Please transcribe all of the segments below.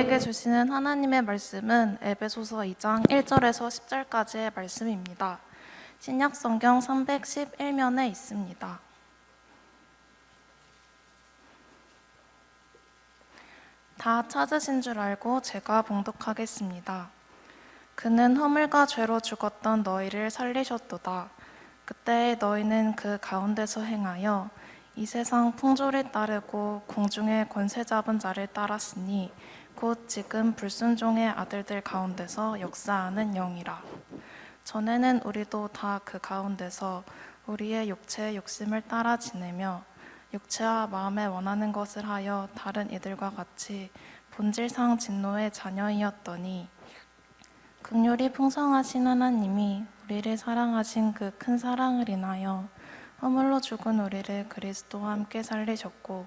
우리에게 주시는 하나님의 말씀은 에베소서 2장 1절에서 10절까지의 말씀입니다. 신약 성경 311면에 있습니다. 다 찾으신 줄 알고 제가 봉독하겠습니다. 그는 허물과 죄로 죽었던 너희를 살리셨도다. 그때 너희는 그 가운데서 행하여 이 세상 풍조를 따르고 공중의 권세 잡은 자를 따랐으니 곧 지금 불순종의 아들들 가운데서 역사하는 영이라. 전에는 우리도 다 그 가운데서 우리의 육체의 욕심을 따라 지내며 육체와 마음에 원하는 것을 하여 다른 이들과 같이 본질상 진노의 자녀이었더니 극률이 풍성하신 하나님이 우리를 사랑하신 그 큰 사랑을 인하여 허물로 죽은 우리를 그리스도와 함께 살리셨고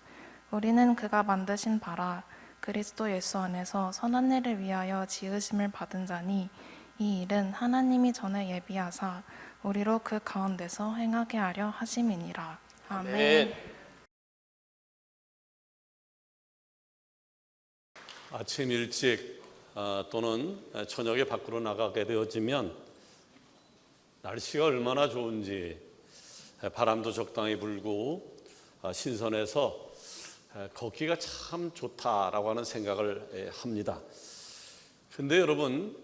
우리는 그가 만드신 바라 그리스도 예수 안에서 선한 일을 위하여 지으심을 받은 자니 이 일은 하나님이 전에 예비하사 우리로 그 가운데서 행하게 하려 하심이니라 아멘. 아침 일찍 아, 또는 저녁에 밖으로 나가게 되어지면 날씨가 얼마나 좋은지 바람도 적당히 불고 아, 신선해서 걷기가 참 좋다라고 하는 생각을 합니다. 근데 여러분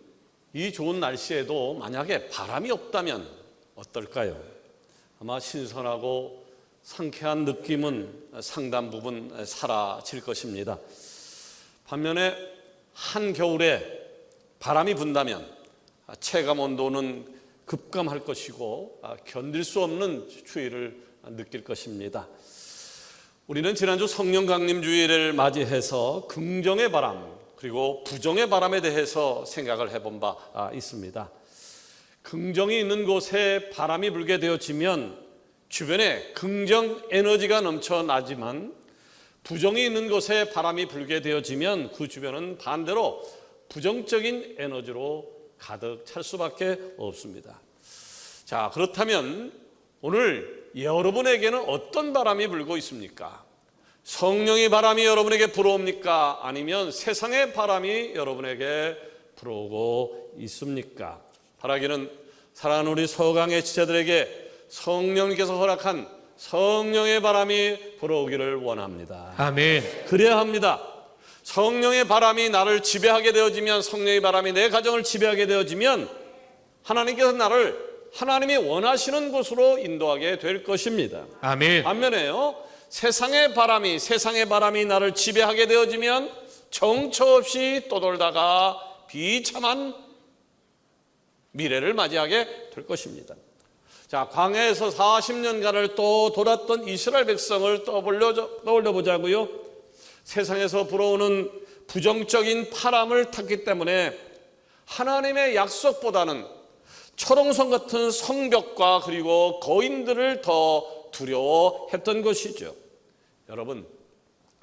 이 좋은 날씨에도 만약에 바람이 없다면 어떨까요? 아마 신선하고 상쾌한 느낌은 상당 부분 사라질 것입니다. 반면에 한겨울에 바람이 분다면 체감 온도는 급감할 것이고 견딜 수 없는 추위를 느낄 것입니다. 우리는 지난주 성령 강림 주일을 맞이해서 긍정의 바람 그리고 부정의 바람에 대해서 생각을 해본 바 있습니다. 긍정이 있는 곳에 바람이 불게 되어지면 주변에 긍정 에너지가 넘쳐나지만 부정이 있는 곳에 바람이 불게 되어지면 그 주변은 반대로 부정적인 에너지로 가득 찰 수밖에 없습니다. 자, 그렇다면 오늘 여러분에게는 어떤 바람이 불고 있습니까? 성령의 바람이 여러분에게 불어옵니까? 아니면 세상의 바람이 여러분에게 불어오고 있습니까? 바라기는 사랑하는 우리 서강의 지체들에게 성령께서 허락한 성령의 바람이 불어오기를 원합니다. 아멘. 그래야 합니다. 성령의 바람이 나를 지배하게 되어지면 성령의 바람이 내 가정을 지배하게 되어지면 하나님께서 나를 하나님이 원하시는 곳으로 인도하게 될 것입니다. 아멘. 반면에요. 세상의 바람이 세상의 바람이 나를 지배하게 되어지면 정처 없이 떠돌다가 비참한 미래를 맞이하게 될 것입니다. 자, 광야에서 40년간을 또 돌았던 이스라엘 백성을 떠올려, 떠올려 보자고요. 세상에서 불어오는 부정적인 바람을 탔기 때문에 하나님의 약속보다는 철옹성 같은 성벽과 그리고 거인들을 더 두려워했던 것이죠. 여러분,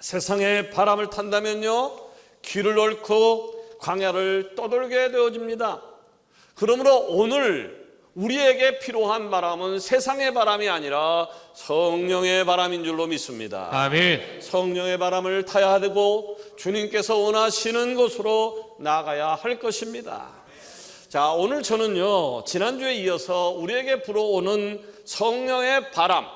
세상의 바람을 탄다면요, 길을 옳고 광야를 떠돌게 되어집니다. 그러므로 오늘 우리에게 필요한 바람은 세상의 바람이 아니라 성령의 바람인 줄로 믿습니다. 아멘. 성령의 바람을 타야 되고 주님께서 원하시는 곳으로 나가야 할 것입니다. 자, 오늘 저는요, 지난주에 이어서 우리에게 불어오는 성령의 바람,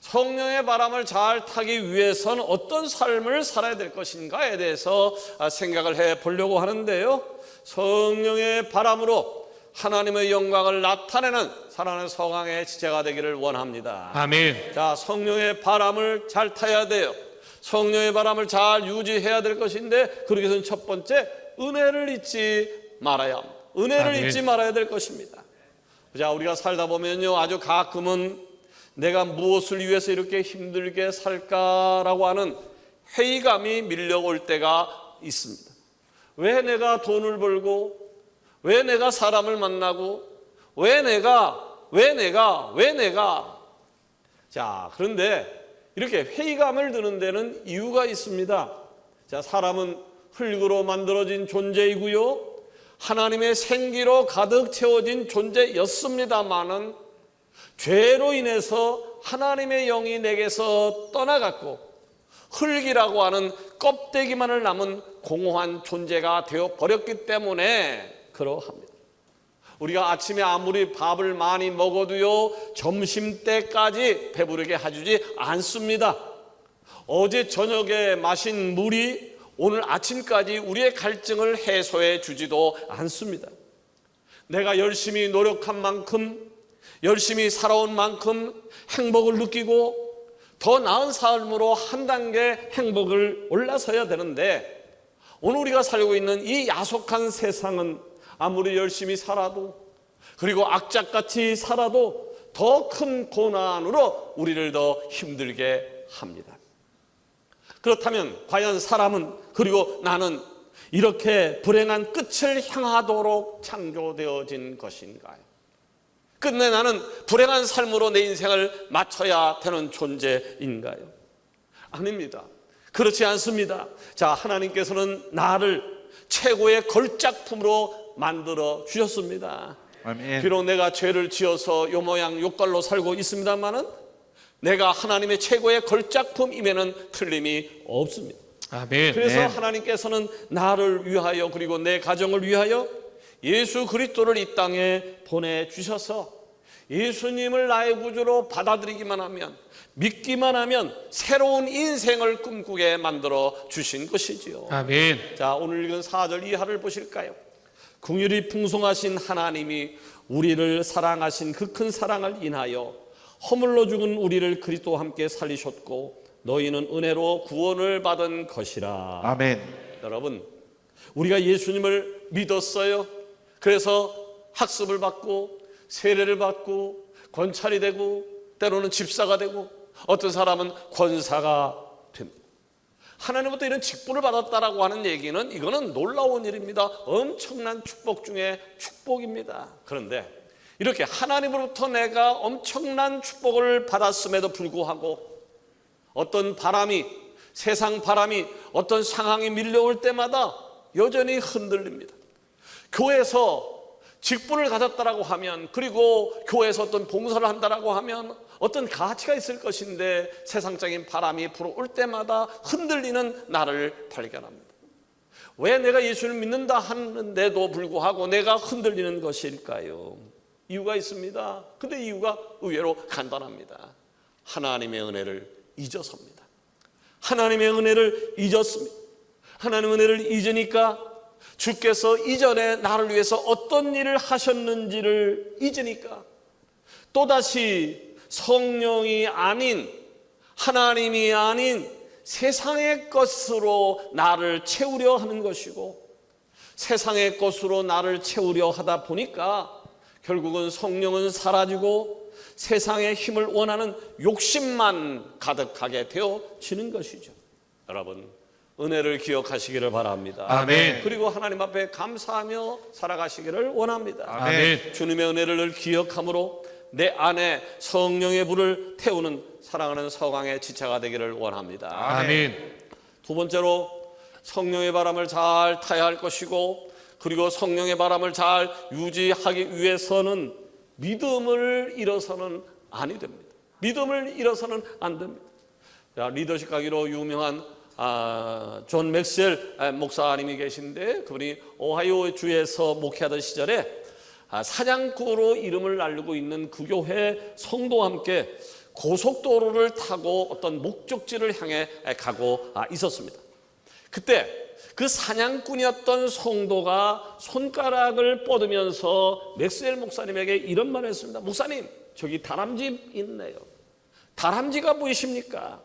성령의 바람을 잘 타기 위해선 어떤 삶을 살아야 될 것인가에 대해서 생각을 해 보려고 하는데요. 성령의 바람으로 하나님의 영광을 나타내는 사랑하는 성황의 지체가 되기를 원합니다. 아멘. 자, 성령의 바람을 잘 타야 돼요. 성령의 바람을 잘 유지해야 될 것인데 그러기 위해서는 첫 번째 은혜를 잊지 말아야 합니다. 은혜를 아멘. 잊지 말아야 될 것입니다. 자, 우리가 살다 보면요. 아주 가끔은 내가 무엇을 위해서 이렇게 힘들게 살까라고 하는 회의감이 밀려올 때가 있습니다. 왜 내가 돈을 벌고 왜 내가 사람을 만나고 왜 내가 왜 내가 왜 내가 자 그런데 이렇게 회의감을 드는 데는 이유가 있습니다. 자 사람은 흙으로 만들어진 존재이고요. 하나님의 생기로 가득 채워진 존재였습니다마는 죄로 인해서 하나님의 영이 내게서 떠나갔고 흙이라고 하는 껍데기만을 남은 공허한 존재가 되어 버렸기 때문에 그러합니다. 우리가 아침에 아무리 밥을 많이 먹어도요 점심 때까지 배부르게 해주지 않습니다. 어제 저녁에 마신 물이 오늘 아침까지 우리의 갈증을 해소해 주지도 않습니다. 내가 열심히 노력한 만큼 열심히 살아온 만큼 행복을 느끼고 더 나은 삶으로 한 단계 행복을 올라서야 되는데 오늘 우리가 살고 있는 이 야속한 세상은 아무리 열심히 살아도 그리고 악착같이 살아도 더 큰 고난으로 우리를 더 힘들게 합니다. 그렇다면 과연 사람은 그리고 나는 이렇게 불행한 끝을 향하도록 창조되어진 것인가요? 끝내 나는 불행한 삶으로 내 인생을 마쳐야 되는 존재인가요? 아닙니다. 그렇지 않습니다. 자, 하나님께서는 나를 최고의 걸작품으로 만들어 주셨습니다. 비록 내가 죄를 지어서 요 모양 요깔로 살고 있습니다만은 내가 하나님의 최고의 걸작품임에는 틀림이 없습니다. 아멘. 그래서 네. 하나님께서는 나를 위하여 그리고 내 가정을 위하여 예수 그리스도를 이 땅에 보내 주셔서 예수님을 나의 구주로 받아들이기만 하면 믿기만 하면 새로운 인생을 꿈꾸게 만들어 주신 것이지요. 아멘. 자, 오늘 읽은 4절 이하를 보실까요? 궁율이 풍성하신 하나님이 우리를 사랑하신 그 큰 사랑을 인하여 허물로 죽은 우리를 그리스도와 함께 살리셨고 너희는 은혜로 구원을 받은 것이라. 아멘. 여러분, 우리가 예수님을 믿었어요. 그래서 학습을 받고 세례를 받고 권찰이 되고 때로는 집사가 되고 어떤 사람은 권사가 됩니다. 하나님부터 이런 직분을 받았다라고 하는 얘기는 이거는 놀라운 일입니다. 엄청난 축복 중에 축복입니다. 그런데 이렇게 하나님으로부터 내가 엄청난 축복을 받았음에도 불구하고 어떤 바람이 세상 바람이 어떤 상황이 밀려올 때마다 여전히 흔들립니다. 교회에서 직분을 가졌다라고 하면 그리고 교회에서 어떤 봉사를 한다라고 하면 어떤 가치가 있을 것인데 세상적인 바람이 불어올 때마다 흔들리는 나를 발견합니다. 왜 내가 예수를 믿는다 하는데도 불구하고 내가 흔들리는 것일까요? 이유가 있습니다. 근데 이유가 의외로 간단합니다. 하나님의 은혜를 잊어서입니다. 하나님의 은혜를 잊었습니다. 하나님의 은혜를 잊으니까 주께서 이전에 나를 위해서 어떤 일을 하셨는지를 잊으니까 또다시 성령이 아닌 하나님이 아닌 세상의 것으로 나를 채우려 하는 것이고 세상의 것으로 나를 채우려 하다 보니까 결국은 성령은 사라지고 세상의 힘을 원하는 욕심만 가득하게 되어지는 것이죠. 여러분, 은혜를 기억하시기를 바랍니다. 아멘. 그리고 하나님 앞에 감사하며 살아가시기를 원합니다. 아멘. 주님의 은혜를 늘 기억함으로 내 안에 성령의 불을 태우는 사랑하는 서강의 지체가 되기를 원합니다. 아멘. 두 번째로 성령의 바람을 잘 타야 할 것이고 그리고 성령의 바람을 잘 유지하기 위해서는 믿음을 잃어서는 아니 됩니다. 믿음을 잃어서는 안 됩니다. 자, 리더십 강의로 유명한 아, 존 맥셀 아, 목사님이 계신데 그분이 오하이오 주에서 목회하던 시절에 아, 사냥꾼으로 이름을 날리고 있는 그 교회 성도와 함께 고속도로를 타고 어떤 목적지를 향해 가고 아, 있었습니다. 그때 그 사냥꾼이었던 성도가 손가락을 뻗으면서 맥스웰 목사님에게 이런 말을 했습니다. 목사님, 저기 다람쥐 있네요. 다람쥐가 보이십니까?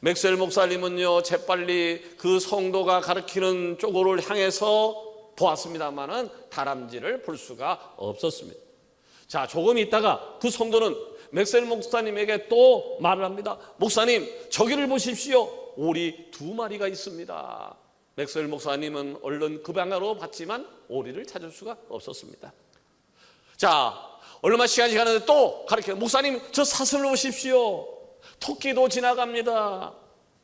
맥스웰 목사님은요, 재빨리 그 성도가 가리키는 쪽으로 향해서 보았습니다만은 다람쥐를 볼 수가 없었습니다. 자, 조금 있다가 그 성도는 맥셀 목사님에게 또 말을 합니다. 목사님, 저기를 보십시오. 오리 두 마리가 있습니다. 맥스웰 목사님은 얼른 그 방향으로 봤지만 오리를 찾을 수가 없었습니다. 자, 얼마 시간이 지났는데 또 가르쳐 목사님 저 사슬로 보십시오. 토끼도 지나갑니다.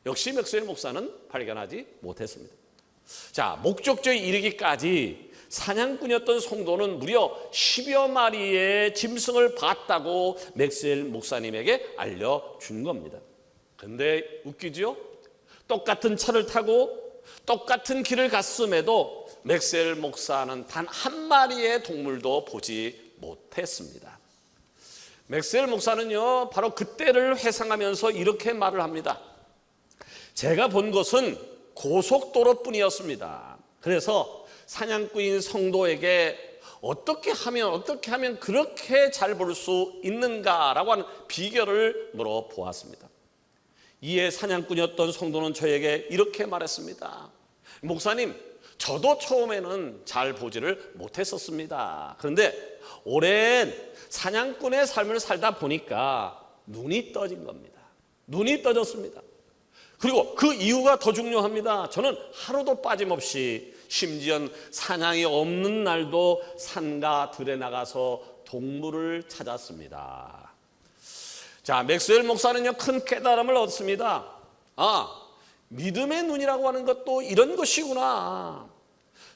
역시 맥스웰 목사는 발견하지 못했습니다. 자, 목적지에 이르기까지 사냥꾼이었던 성도는 무려 10여 마리의 짐승을 봤다고 맥스웰 목사님에게 알려준 겁니다. 근데 웃기죠? 똑같은 차를 타고 똑같은 길을 갔음에도 맥스웰 목사는 단 한 마리의 동물도 보지 못했습니다. 맥스웰 목사는요, 바로 그때를 회상하면서 이렇게 말을 합니다. 제가 본 것은 고속도로 뿐이었습니다. 그래서 사냥꾼인 성도에게 어떻게 하면, 어떻게 하면 그렇게 잘 볼 수 있는가라고 하는 비결을 물어보았습니다. 이에 사냥꾼이었던 성도는 저에게 이렇게 말했습니다. 목사님, 저도 처음에는 잘 보지를 못했었습니다. 그런데 오랜 사냥꾼의 삶을 살다 보니까 눈이 떠진 겁니다. 눈이 떠졌습니다. 그리고 그 이유가 더 중요합니다. 저는 하루도 빠짐없이 심지어 사냥이 없는 날도 산과 들에 나가서 동물을 찾았습니다. 자, 맥스웰 목사는요, 큰 깨달음을 얻습니다. 아, 믿음의 눈이라고 하는 것도 이런 것이구나.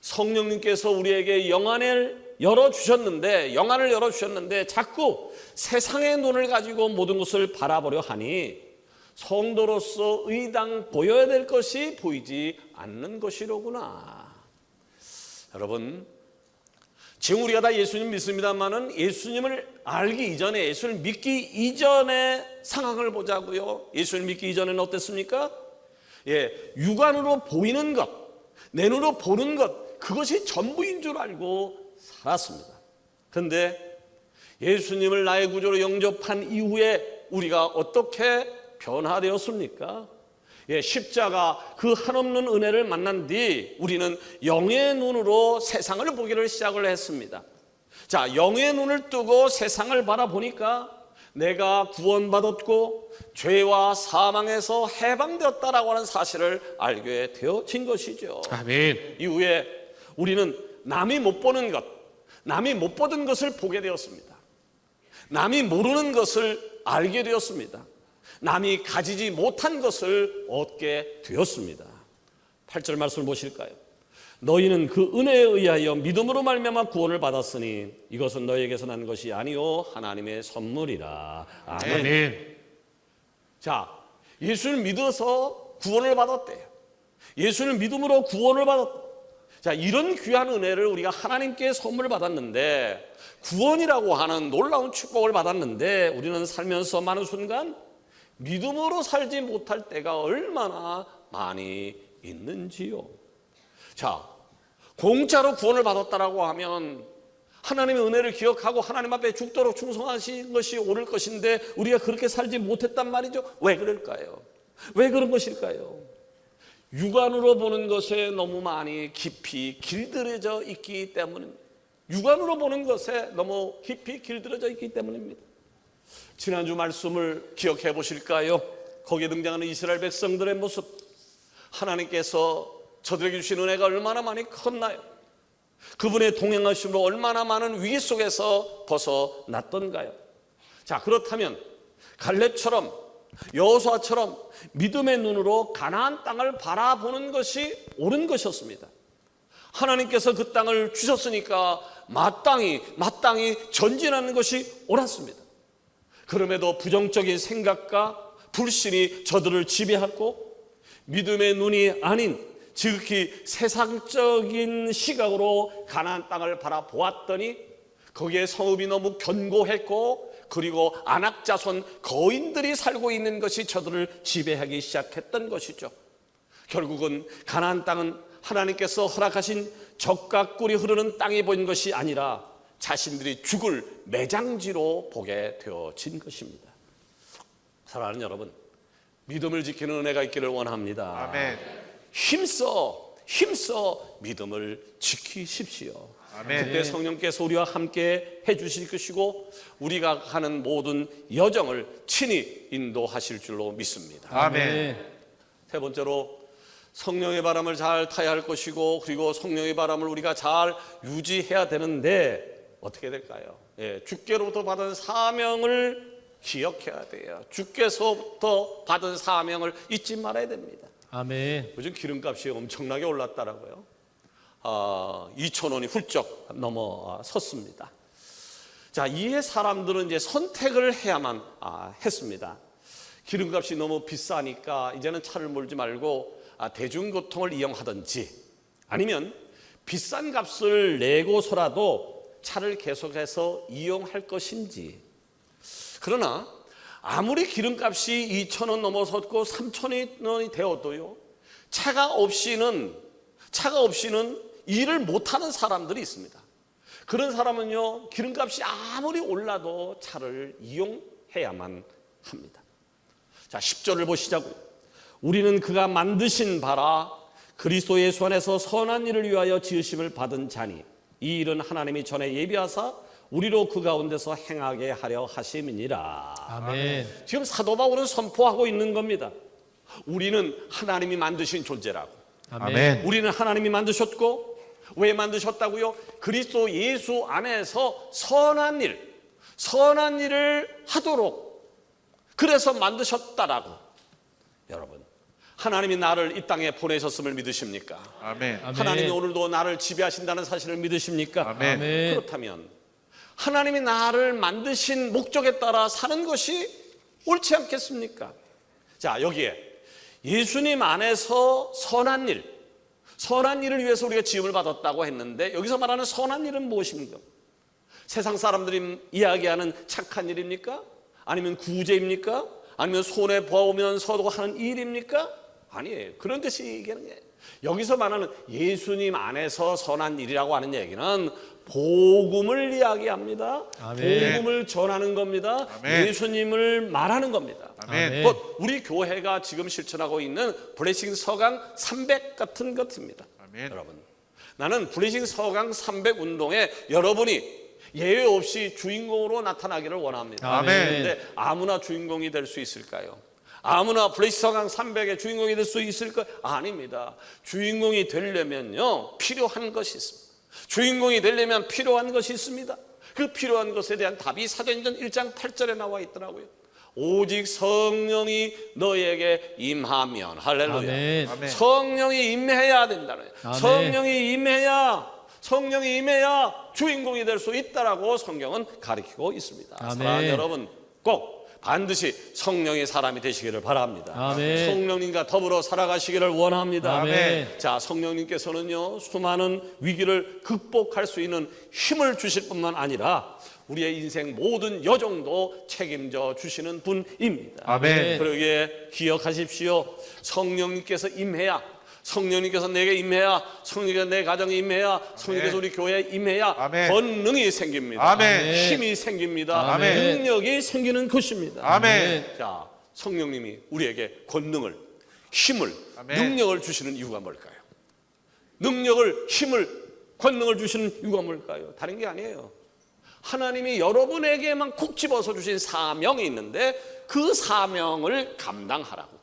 성령님께서 우리에게 영안을 열어주셨는데, 영안을 열어주셨는데, 자꾸 세상의 눈을 가지고 모든 것을 바라보려 하니, 성도로서 의당 보여야 될 것이 보이지 않는 것이로구나. 여러분, 지금 우리가 다 예수님 믿습니다만은 예수님을 알기 이전에 예수를 믿기 이전의 상황을 보자고요. 예수를 믿기 이전에는 어땠습니까? 예, 육안으로 보이는 것, 내 눈으로 보는 것, 그것이 전부인 줄 알고 살았습니다. 그런데 예수님을 나의 구조로 영접한 이후에 우리가 어떻게 변화되었습니까? 예, 십자가 그 한없는 은혜를 만난 뒤 우리는 영의 눈으로 세상을 보기를 시작을 했습니다. 자, 영의 눈을 뜨고 세상을 바라보니까 내가 구원받았고 죄와 사망에서 해방되었다라고 하는 사실을 알게 되어진 것이죠. 아멘. 이후에 우리는 남이 못 보는 것, 남이 못 보던 것을 보게 되었습니다. 남이 모르는 것을 알게 되었습니다. 남이 가지지 못한 것을 얻게 되었습니다. 8절 말씀을 보실까요? 너희는 그 은혜에 의하여 믿음으로 말미암아 구원을 받았으니 이것은 너희에게서 난 것이 아니요 하나님의 선물이라. 아멘. 아멘. 자, 예수를 믿어서 구원을 받았대요. 예수를 믿음으로 구원을 받았다. 자, 이런 귀한 은혜를 우리가 하나님께 선물 받았는데 구원이라고 하는 놀라운 축복을 받았는데 우리는 살면서 많은 순간 믿음으로 살지 못할 때가 얼마나 많이 있는지요. 자, 공짜로 구원을 받았다라고 하면 하나님의 은혜를 기억하고 하나님 앞에 죽도록 충성하신 것이 옳을 것인데 우리가 그렇게 살지 못했단 말이죠. 왜 그럴까요? 왜 그런 것일까요? 육안으로 보는 것에 너무 많이 깊이 길들여져 있기 때문입니다. 육안으로 보는 것에 너무 깊이 길들여져 있기 때문입니다. 지난주 말씀을 기억해 보실까요? 거기에 등장하는 이스라엘 백성들의 모습. 하나님께서 저들에게 주신 은혜가 얼마나 많이 컸나요? 그분의 동행하심으로 얼마나 많은 위기 속에서 벗어났던가요? 자, 그렇다면 갈렙처럼 여호수아처럼 믿음의 눈으로 가나안 땅을 바라보는 것이 옳은 것이었습니다. 하나님께서 그 땅을 주셨으니까 마땅히 마땅히 전진하는 것이 옳았습니다. 그럼에도 부정적인 생각과 불신이 저들을 지배하고 믿음의 눈이 아닌 지극히 세상적인 시각으로 가나안 땅을 바라보았더니 거기에 성읍이 너무 견고했고 그리고 안악자손 거인들이 살고 있는 것이 저들을 지배하기 시작했던 것이죠. 결국은 가나안 땅은 하나님께서 허락하신 적과 꿀이 흐르는 땅이 보인 것이 아니라 자신들이 죽을 매장지로 보게 되어진 것입니다. 사랑하는 여러분, 믿음을 지키는 은혜가 있기를 원합니다. 아멘. 힘써 힘써 믿음을 지키십시오. 아멘. 그때 성령께서 우리와 함께 해주실 것이고 우리가 하는 모든 여정을 친히 인도하실 줄로 믿습니다. 아멘. 세 번째로 성령의 바람을 잘 타야 할 것이고 그리고 성령의 바람을 우리가 잘 유지해야 되는데 어떻게 될까요? 예, 주께로부터 받은 사명을 기억해야 돼요. 주께서부터 받은 사명을 잊지 말아야 됩니다. 아멘. 요즘 기름값이 엄청나게 올랐다라고요. 아, 2천 원이 훌쩍 넘어섰습니다. 자, 이에 사람들은 이제 선택을 해야만 아, 했습니다. 기름값이 너무 비싸니까 이제는 차를 몰지 말고 아, 대중교통을 이용하든지 아니면 비싼 값을 내고서라도 차를 계속해서 이용할 것인지 그러나 아무리 기름값이 2천 원 넘어섰고 3천 원이 되어도요 차가 없이는 차가 없이는 일을 못하는 사람들이 있습니다. 그런 사람은요 기름값이 아무리 올라도 차를 이용해야만 합니다. 자 10절을 보시자고요. 우리는 그가 만드신 바라 그리스도 예수 안에서 선한 일을 위하여 지으심을 받은 자니 이 일은 하나님이 전에 예비하사 우리로 그 가운데서 행하게 하려 하심이니라. 아멘. 지금 사도 바울은 선포하고 있는 겁니다. 우리는 하나님이 만드신 존재라고. 아멘. 우리는 하나님이 만드셨고 왜 만드셨다고요? 그리스도 예수 안에서 선한 일, 선한 일을 하도록 그래서 만드셨다라고. 여러분, 하나님이 나를 이 땅에 보내셨음을 믿으십니까? 아멘. 하나님이 오늘도 나를 지배하신다는 사실을 믿으십니까? 아멘. 그렇다면 하나님이 나를 만드신 목적에 따라 사는 것이 옳지 않겠습니까? 자, 여기에 예수님 안에서 선한 일, 선한 일을 위해서 우리가 지음을 받았다고 했는데 여기서 말하는 선한 일은 무엇입니까? 세상 사람들이 이야기하는 착한 일입니까? 아니면 구제입니까? 아니면 손해 보면서도 하는 일입니까? 아니에요. 그런 뜻이 얘기하는 게 여기서 말하는 예수님 안에서 선한 일이라고 하는 얘기는 복음을 이야기합니다. 아멘. 복음을 전하는 겁니다. 아멘. 예수님을 말하는 겁니다. 아멘. 곧 우리 교회가 지금 실천하고 있는 블레싱 서강 300 같은 것입니다. 아멘. 여러분, 나는 블레싱 서강 300 운동에 여러분이 예외 없이 주인공으로 나타나기를 원합니다. 아멘. 근데 아무나 주인공이 될 수 있을까요? 아무나 블레싱 서강 300의 주인공이 될 수 있을까요? 아닙니다. 주인공이 되려면요 필요한 것이 있습니다. 주인공이 되려면 필요한 것이 있습니다. 그 필요한 것에 대한 답이 사도행전 1장 8절에 나와 있더라고요. 오직 성령이 너에게 임하면 할렐루야. 아멘. 아멘. 성령이 임해야 된다는 거예요. 아멘. 성령이 임해야 성령이 임해야 주인공이 될 수 있다라고 성경은 가리키고 있습니다. 아멘. 사랑하는 여러분 꼭 반드시 성령의 사람이 되시기를 바랍니다. 아멘. 성령님과 더불어 살아가시기를 원합니다. 아멘. 자, 성령님께서는요, 수많은 위기를 극복할 수 있는 힘을 주실 뿐만 아니라 우리의 인생 모든 여정도 책임져 주시는 분입니다. 아멘. 그러기에 기억하십시오. 성령님께서 임해야 성령님께서 내게 임해야 성령님께서 내 가정에 임해야 성령님께서 우리 교회에 임해야 아멘. 권능이 생깁니다. 아멘. 힘이 생깁니다. 아멘. 능력이 생기는 것입니다. 아멘. 자, 성령님이 우리에게 권능을, 힘을, 아멘. 능력을 주시는 이유가 뭘까요? 능력을, 힘을, 권능을 주시는 이유가 뭘까요? 다른 게 아니에요. 하나님이 여러분에게만 콕 집어서 주신 사명이 있는데 그 사명을 감당하라고.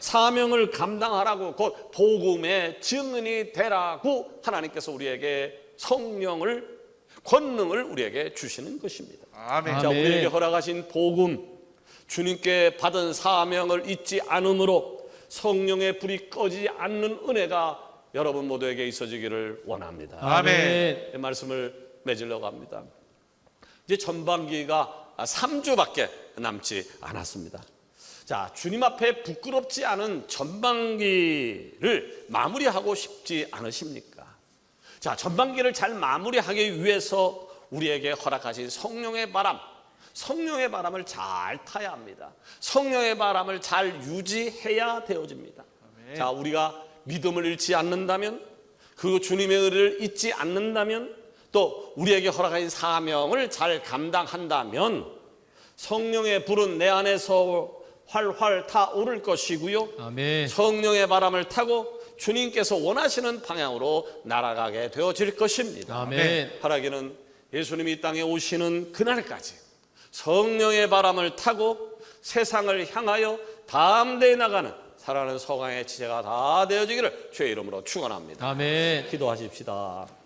사명을 감당하라고 곧 복음의 증인이 되라고 하나님께서 우리에게 성령을 권능을 우리에게 주시는 것입니다. 아멘. 자. 우리에게 허락하신 복음, 주님께 받은 사명을 잊지 않음으로 성령의 불이 꺼지지 않는 은혜가 여러분 모두에게 있어지기를 원합니다. 아멘. 이 말씀을 맺으려고 합니다. 이제 전반기가 3주밖에 남지 않았습니다. 자, 주님 앞에 부끄럽지 않은 전반기를 마무리하고 싶지 않으십니까? 자, 전반기를 잘 마무리하기 위해서 우리에게 허락하신 성령의 바람, 성령의 바람을 잘 타야 합니다. 성령의 바람을 잘 유지해야 되어집니다. 자, 우리가 믿음을 잃지 않는다면, 그 주님의 의를 잊지 않는다면, 또 우리에게 허락하신 사명을 잘 감당한다면, 성령의 불은 내 안에서 활활 타오를 것이고요. 아멘. 성령의 바람을 타고 주님께서 원하시는 방향으로 날아가게 되어질 것입니다. 아멘. 하라기는 예수님이 이 땅에 오시는 그날까지 성령의 바람을 타고 세상을 향하여 담대히 나가는 살아가는 서강의 지혜가 다 되어지기를 주의 이름으로 축원합니다. 아멘. 기도하십시다.